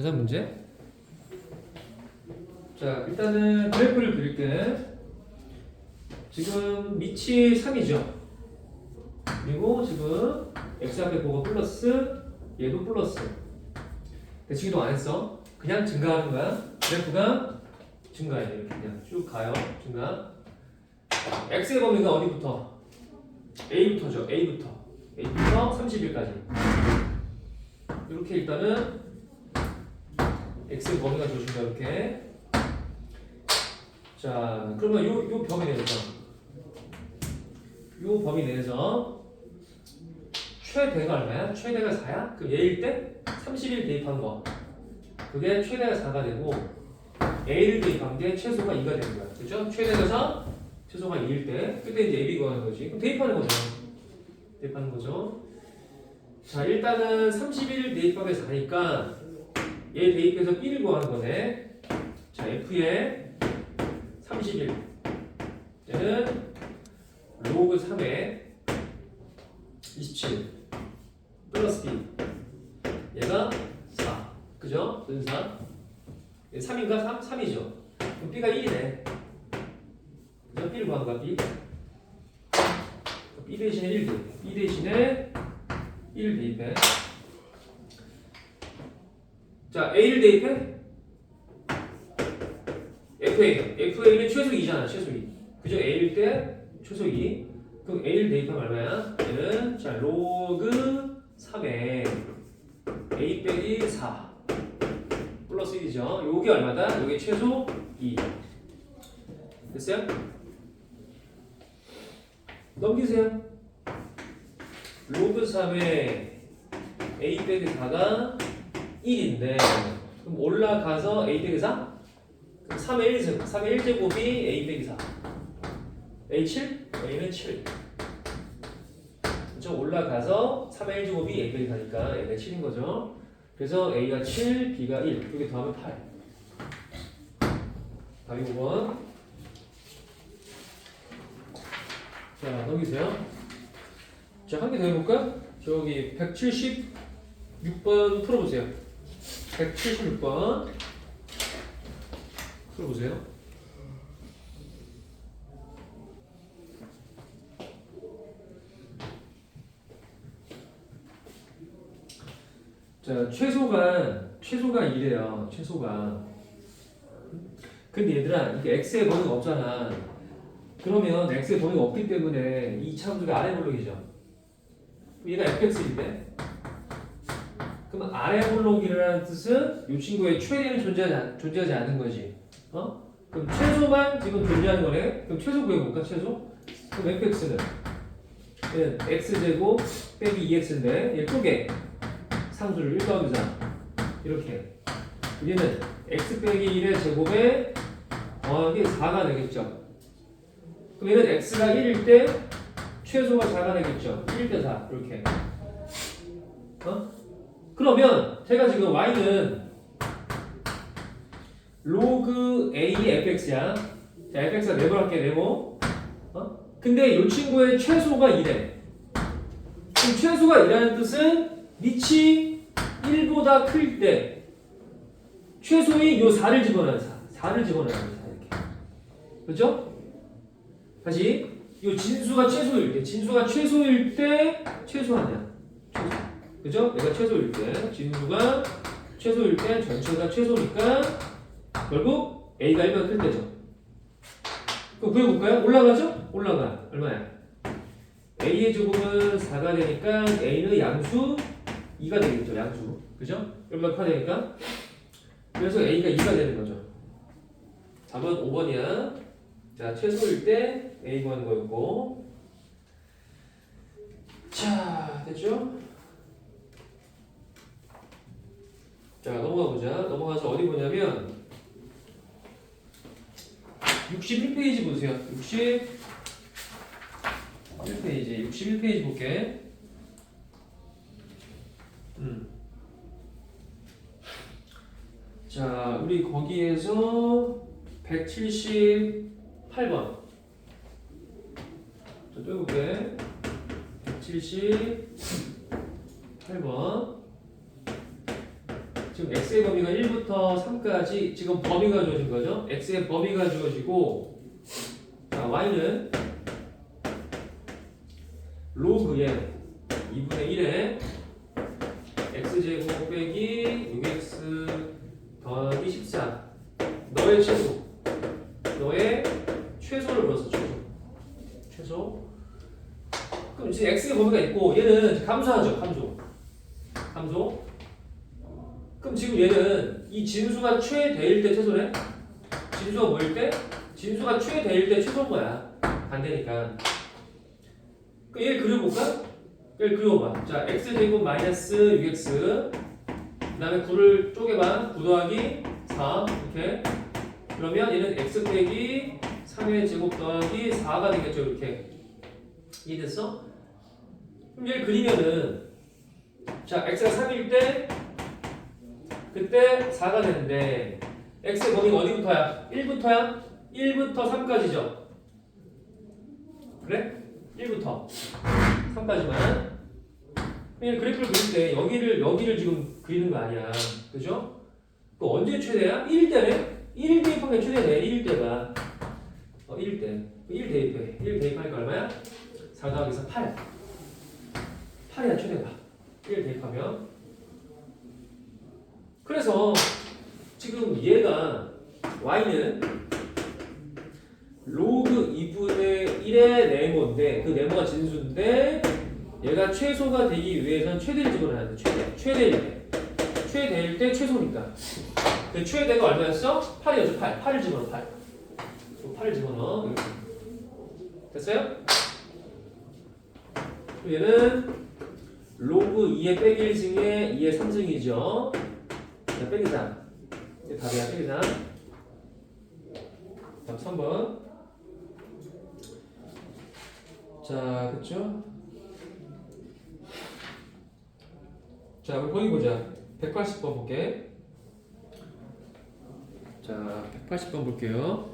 자, 문제. 자, 일단은 그래프를 그릴게. 지금 밑이 3이죠. 그리고 지금 x 앞에 보고 플러스 얘도 플러스. 대칭이동 안 했어. 그냥 증가하는 거야. 그래프가 증가해. 그냥 쭉 가요. 증가. x의 범위가 어디부터? a부터죠. a부터. a부터 30일까지. 이렇게 일단은 x의 범위가 주어진다 이렇게. 자, 그러면 요, 요 범위 내에서 요 범위 내에서 최대가 얼마야? 최대가 4야? 그럼 얘일 때 30일 대입한 거. 그게 최대가 4가 되고 A를 대입한 게 최소가 2가 되는 거야. 그죠? 최대가 4, 최소가 2일 때 그때 이제 AB 구하는 거지. 그럼 대입하는 거죠. 대입하는 거죠. 자, 일단은 31일 대입하게 4니까 얘 대입해서 B를 구하는 거네. 자, F에 30일. 얘는 로그 3에 27 플러스 B. 얘가 4. 그죠? 은사. 3인가? 3? 3이죠. 그럼 B가 1이네. 그죠? B를 구하는 거야, B. B 대신에 1 대입해. B 대신에 1 대입해. 자, A를 대입해? FA. FA는 최소 2잖아, 최소 2. 그죠? A일 때 최소 2. 그럼 A를 대입하면 얼마야? 얘는, 자, 로그 3에 A 빼기 4. 플러스 1이죠. 요게 얼마다? 요게 최소 2. 됐어요? 넘기세요. 로그 3에 A 빼기 4가 1인데 그럼 올라가서 A 빼기 4? 그럼 3의 1제곱, 3의 1제곱이 A 빼기 4 A 7? A는 7 그렇죠? 올라가서 3의 1제곱이 A 빼기 4니까 A가 7인 거죠 그래서 A가 7, B가 1 이렇게 더하면 8 답이 5번 자 넘기세요 자 한 개 더 해볼까? 저기 176번 풀어보세요 176번. 풀어보세요. 자 최소가 최소가 이래요. 최소가. 근데 얘들아 이게 x의 범위가 없잖아. 그러면 x의 범위가 없기 때문에 이 차함수가 아래 블록이죠. 얘가 fx인데 그럼 아래 블록이라는 뜻은 이 친구의 최대는 존재하지, 않- 존재하지 않는 거지. 어? 그럼 최소만 지금 존재하는 거네. 그럼 최소 구해볼까 최소? 그럼 fx는? 얘는 x제곱 빼기 2x인데 얘 쪼개. 상수를 1 더하기 4 이렇게. 얘는 x 빼기 1의 제곱에 더하기 4가 되겠죠. 그럼 얘는 x가 1일 때 최소가 4가 되겠죠. 1대 4 이렇게. 어? 그러면 제가 지금 y는 로그 a fx야 자 fx가 네모할게 네모 어? 근데 이 친구의 최소가 2래 그럼 최소가 2라는 뜻은 밑이 1보다 클 때 최소인 요 4를 집어넣어요 4. 4를 집어넣어요 4 이렇게 그죠? 다시 요 진수가 최소일 때 진수가 최소일 때 최소하냐 최소 그죠? 얘가 최소일 때 진수가 최소일 때 전체가 최소니까 결국 A가 1보다 클 때죠 그럼 구해볼까요? 올라가죠? 올라가 얼마야? A의 제곱은 4가 되니까 A는 양수 2가 되겠죠 양수 그죠? 얼마가 되니까 그래서 A가 2가 되는 거죠 답은 5번이야 자 최소일 때 A 구하는 거였고 자 됐죠? 자 넘어가 보자. 넘어가서 어디 보냐면 61페이지 보세요. 61페이지 61페이지 볼게. 음. 자 우리 거기에서 178번. 자, 또 해볼게. 178번 지금 x의 범위가 1부터 3까지 지금 범위가 주어진 거죠. x의 범위가 주어지고 자, y는 로그의 2분의 1에 x제곱 빼기 6x 더하기 14 너의 최소. 너의 최소를 불렀어 최소. 최소. 그럼 이제 x의 범위가 있고 얘는 감소하죠. 감소 감소 그럼 지금 얘는 이 진수가 최대일 때 최소래? 진수가 뭐일 때? 진수가 최대일 때 최소인 거야? 반대니까. 그 얘를 그려볼까? 얘를 그려봐. 자 x제곱 마이너스 6x 그 다음에 9를 쪼개봐. 9 더하기 4 이렇게. 그러면 얘는 x 빼기 3의 제곱 더하기 4가 되겠죠 이렇게. 이해됐어? 그럼 얘를 그리면은 자 x가 3일 때 그때 4가 되는데 x의 범위가 어디부터야? 1부터야? 1부터 3까지죠 그래? 1부터 3까지만 그냥 그래프를 그릴 때 여기를 여기를 지금 그리는 거 아니야 그죠? 그 언제 최대야? 1일 때네? 1일 대입한 게 최대네 1일 때가 어 1일 때1 대입해 1 대입하니까 얼마야? 4 더하기 4 8 8이야 최대가 1 대입하면 그래서 지금 얘가 y는 로그 2분의 1의 네모인데 그 네모가 진수인데 얘가 최소가 되기 위해서는 최대를 집어넣어야 돼 최대 최대일 때 최대일 때 최소니까 그 최대가 얼마였어? 8이었죠 8 8을 집어넣어 8 8을 집어넣어 이렇게. 됐어요? 얘는 로그 2의 빼기 1승에 2의 3승이죠 자 빼기 3 이게 답이야 빼기 3답 3번. 자 그쵸? 자 우리 거기 보자. 180번 볼게. 자 180번 볼게요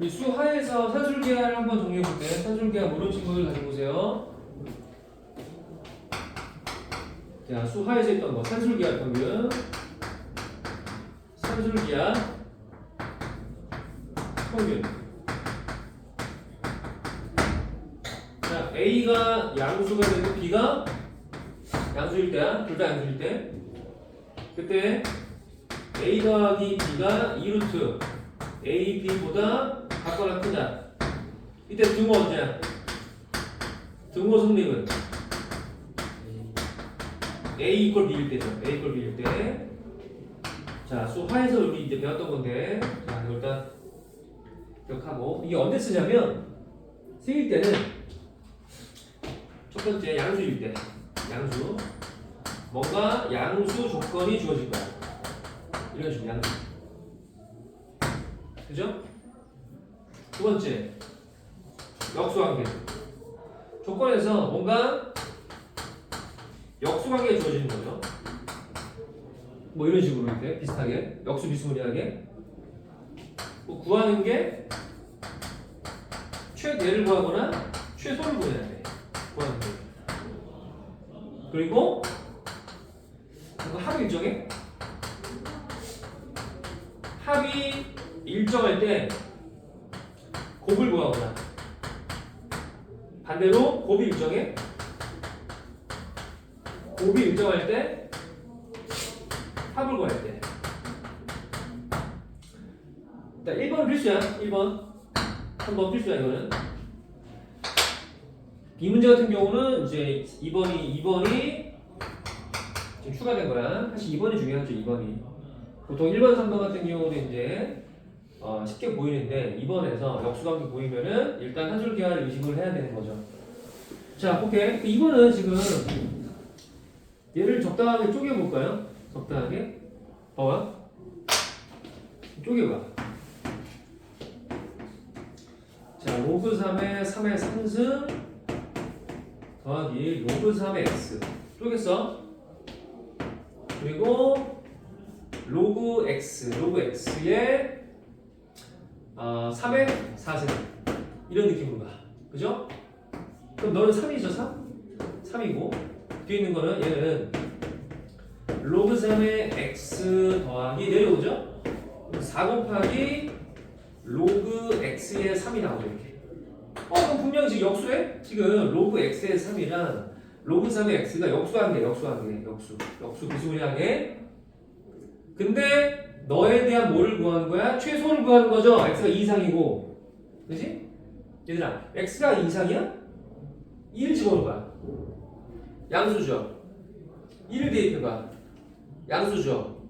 우리 수하에서 산술계화를 한번 정리해 볼게. 산술계화 모르는 친구들 다시 보세요. 자, 수하에서 있던 거 산술계화 평균, 산술계화 평균. 자, A가 양수가 되고 B가 양수일 때야. 둘 다 양수일 때. 그때 A 더하기 B가 2루트 A, B보다 같거나 크다. 이때 등호 언제야? 등호 성립은 A 이퀄 B일 때죠. A 이퀄 B일 때. 자, 수하에서 우리 이제 배웠던 건데, 자, 이거 일단 기억하고 이게 언제 쓰냐면 쓰일 때는 첫 번째 양수일 때, 양수. 뭔가 양수 조건이 주어진 거야. 이런 식으로 양수. 그죠? 두 번째 역수관계. 조건에서 뭔가 역수관계가 주어지는 거죠. 뭐 이런 식으로 이렇게 비슷하게 역수 비스무리하게 뭐 구하는 게 최대를 구하거나 최소를 구해야 돼. 구하는 게. 그리고 합의 일정에 합이 일정할 때 곱을 구하거나 반대로 곱이 일정해? 곱이 일정할 때 합을 구할 때. 일단 1번 필수야. 1번. 3번 필수야 이거는. 이 문제 같은 경우는 이제 2번이 2번이 지금 추가된 거야. 사실 2번이 중요하죠 2번이. 보통 1번, 3번 같은 경우는 이제 어, 쉽게 보이는데 2번에서 역수관계 보이면은 일단 한줄 계화를 의식을 해야 되는 거죠. 자, 오케이. 2번은 지금 얘를 적당하게 쪼개볼까요? 적당하게. 봐봐. 쪼개봐. 자, 로그 3의 3의 3승 더하기 로그 3의 x. 쪼갰어? 그리고 로그 x, 로그 x의 어, 3의 4승 이런 느낌으로 가. 그죠? 그럼 너는 3이죠 3? 3이고 뒤에 있는 거는 얘는 로그 3의 x 더하기 내려오죠? 4 곱하기 로그 x의 3이 나오죠 이렇게 어 그럼 분명히 지금 역수해? 지금 로그 x의 3이랑 로그 3의 x가 역수하게 역수하게 역수 역수 비스무리하게 근데 너에 대한 뭐를 구하는 거야? 최소를 구하는 거죠. x가 2 이상이고. 그지? 얘들아 x가 2 이상이야? 1 집어넣어 봐 양수죠 1을 대입해봐. 양수죠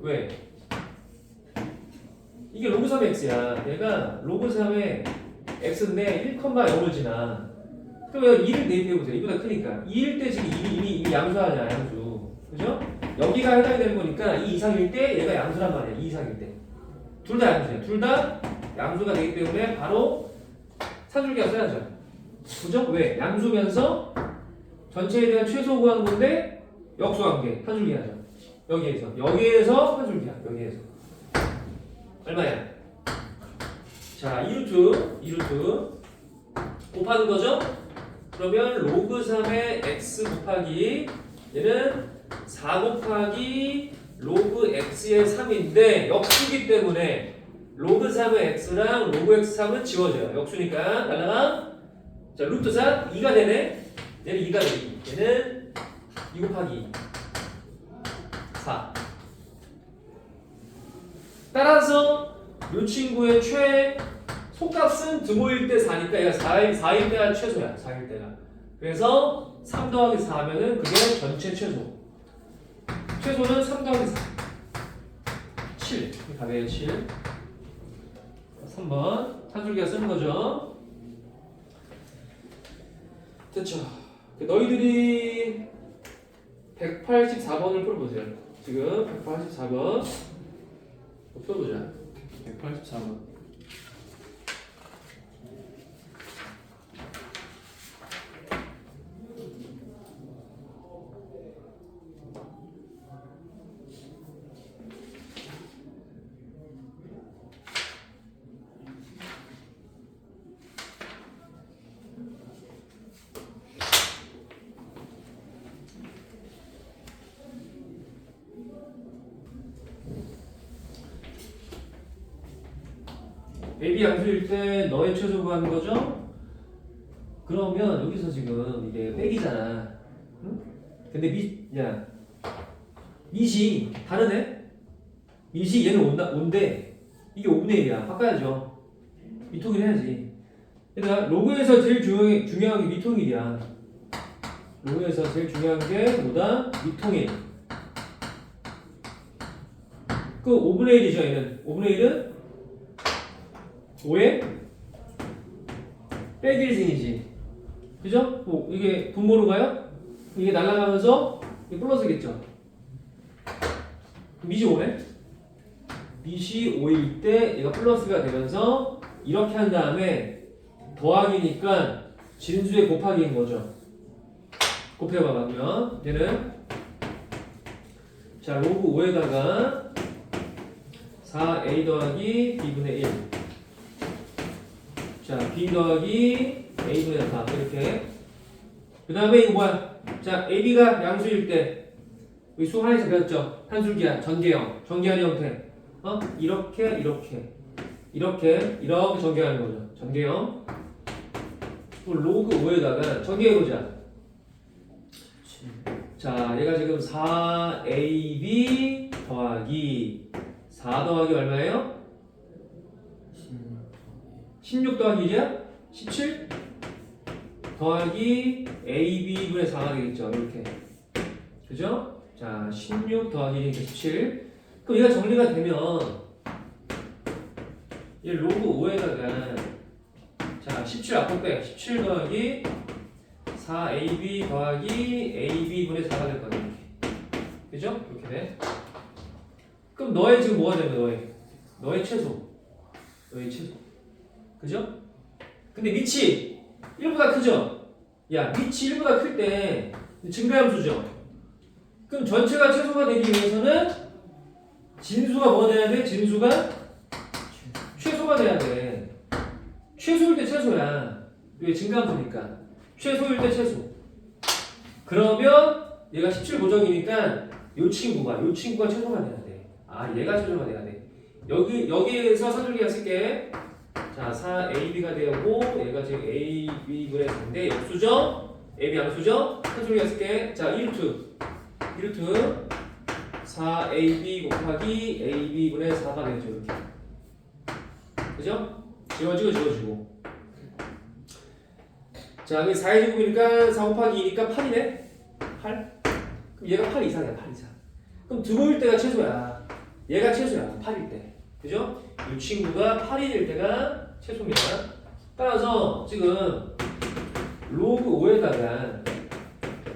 왜? 이게 로그 3의 x야. 얘가 로그 3의 x인데 1,0을 지나. 그러면 2를 대입해보세요 이보다 크니까. 2일 때 지금 이미, 이미, 이미 양수하냐 양수. 그죠? 여기가 해당이 되는 거니까 2 이상일 때 얘가 양수란 말이야 2 이상일 때 둘 다 양수야 둘 다 양수가 되기 때문에 바로 산술기가 써야죠 그죠? 왜? 양수면서 전체에 대한 최소 구하는 건데 역수관계 산술기 하죠 여기에서 여기에서 산술기야 여기에서 얼마야? 자 2루트 2루트 곱하는 거죠? 그러면 로그 3의 x 곱하기 얘는 4 곱하기 로그 x의 3인데 역수기 때문에 로그 3의 x랑 로그 x 3은 지워져요. 역수니까 날라가 자 루트 4 2가 되네. 얘는 2가 돼. 얘는 2 곱하기 4. 따라서 이 친구의 최 속값은 드모일 때 4니까 얘가 4일, 4일 때가 최소야. 4일 때가. 그래서 3 더하기 4 하면은 그게 전체 최소. 최소는 3 더하기 4. 7. 답에 7. 3번. 한줄기가 쓰는 거죠. 됐죠. 그 너희들이 184번을 풀어보세요. 지금 184번. 풀어보자. 184번. AB 양수일 때 너의 최소 구하는 거죠? 그러면 여기서 지금 이게 백이잖아. 응? 근데 미, 야, 미시 다르네? 미시 얘는 온다, 온데 이게 5분의 1이야. 바꿔야죠. 미통일 해야지. 그러니까 로그에서 제일 중요한, 중요한 게 미통일이야. 로그에서 제일 중요한 게 뭐다? 미통일. 그 5분의 1이죠, 얘는. 5분의 1은 5에 빼기 1승이지. 그죠? 뭐 이게 분모로 가요? 이게 날아가면서 이게 플러스겠죠. 미시 5네? 미시 5일 때 얘가 플러스가 되면서 이렇게 한 다음에 더하기니까 진수의 곱하기인 거죠. 곱해봐 그러면 얘는 자 로그 5에다가 4a 더하기 b분의 1 자, b 더하기 a분의 4 이렇게. 그 다음에 이거 뭐야? 자, ab가 양수일 때 우리 수학 하나에서 배웠죠? 한술기야 전개형 전개하는 형태. 어? 이렇게 이렇게. 이렇게 이렇게 전개하는 거죠. 전개형. 그 로그 5에다가 전개해보자. 자 얘가 지금 4ab 더하기 4 더하기 얼마예요? 16 더하기 1이야? 17 더하기 AB분의 4가 되겠죠. 이렇게. 그죠? 자, 16 더하기 1이니까 17. 그럼 얘가 정리가 되면 얘 로그 5에다가 자, 17 앞으로 빼. 17 더하기 4AB 더하기 AB분의 4가 될 거네. 이렇게. 그죠? 이렇게 돼. 그럼 너의 지금 뭐가 되면 너의? 너의 최소. 너의 최소. 그죠? 근데 밑이 1보다 크죠? 야, 밑이 1보다 클 때 증가함수죠? 그럼 전체가 최소가 되기 위해서는 진수가 뭐가 돼야 돼? 진수가 최소가 돼야 돼. 최소일 때 최소야. 이게 증가함수니까 최소일 때 최소. 그러면 얘가 17 고정이니까 요 친구가 요 친구가 최소가 돼야 돼. 아 얘가 최소가 돼야 돼. 여기 여기에서 사줄기가 쓸게. 자 4AB가 되고 얘가 지금 AB분의 4인데 역수죠? AB 양수죠? 사줄기가 쓸게. 자 1루트 1루트 4AB 곱하기 AB분의 4가 되죠 이렇게. 그죠? 지워지고 지워지고. 자, 그럼 4의 제곱이니까 4 곱하기 2니까 8이네? 8? 그럼 얘가 8 이상이야, 8 이상. 그럼 두고일 때가 최소야. 얘가 최소야, 8일 때. 그죠? 이 친구가 8이 될 때가 최소입니다. 따라서 지금 로그 5에다가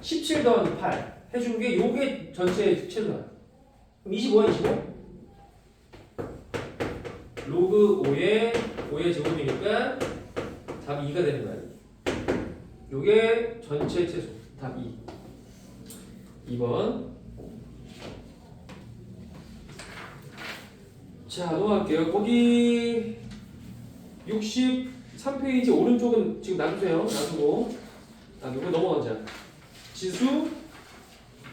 17 더하기 8 해준 게 요게 전체 최소야. 그럼 25야, 25? 로그 5의 5의 제곱이니까 답이 2가 되는 거야. 요게 전체 최소 답 2. 2번. 자, 넘어갈게요. 거기 63페이지 오른쪽은 지금 놔두세요. 놔두고. 놔두고 넘어가자. 지수,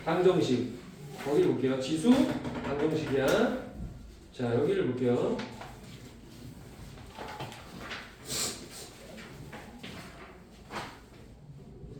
방정식. 거기 볼게요. 지수, 방정식이야. 자, 여기를 볼게요.